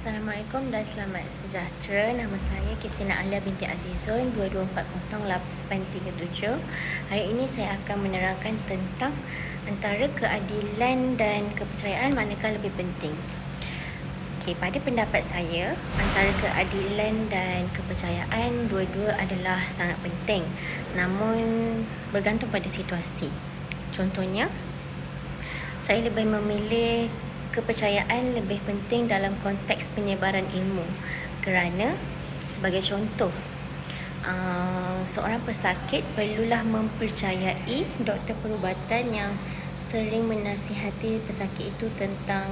Assalamualaikum dan selamat sejahtera. Nama saya Kristina Alia binti Azizun 22408337. Hari ini saya akan menerangkan tentang antara keadilan dan kepercayaan manakah lebih penting. Okey, pada pendapat saya, antara keadilan dan kepercayaan dua-dua adalah sangat penting. Namun bergantung pada situasi. Contohnya, saya lebih memilih kepercayaan lebih penting dalam konteks penyebaran ilmu. Kerana sebagai contoh uh, seorang pesakit perlulah mempercayai doktor perubatan yang sering menasihati pesakit itu tentang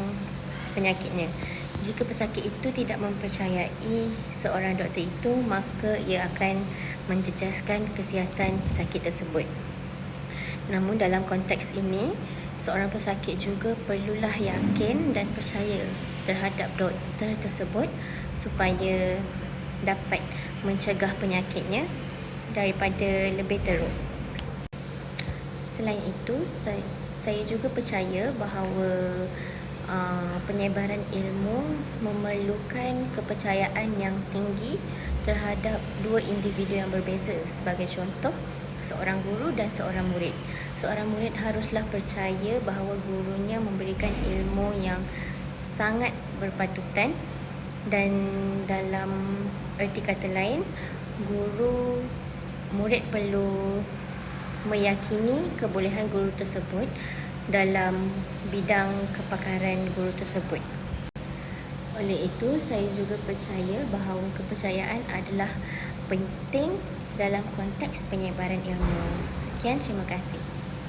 penyakitnya. Jika pesakit itu tidak mempercayai seorang doktor itu maka ia akan menjejaskan kesihatan pesakit tersebut. Namun dalam konteks ini seorang pesakit juga perlulah yakin dan percaya terhadap doktor tersebut supaya dapat mencegah penyakitnya daripada lebih teruk. Selain itu, saya, saya juga percaya bahawa uh, penyebaran ilmu memerlukan kepercayaan yang tinggi terhadap dua individu yang berbeza. Sebagai contoh, seorang guru dan seorang murid. Seorang murid haruslah percaya bahawa gurunya memberikan ilmu yang sangat berpatutan dan dalam erti kata lain, guru murid perlu meyakini kebolehan guru tersebut dalam bidang kepakaran guru tersebut. Oleh itu, saya juga percaya bahawa kepercayaan adalah penting dalam konteks penyebaran ilmu. Sekian, terima kasih.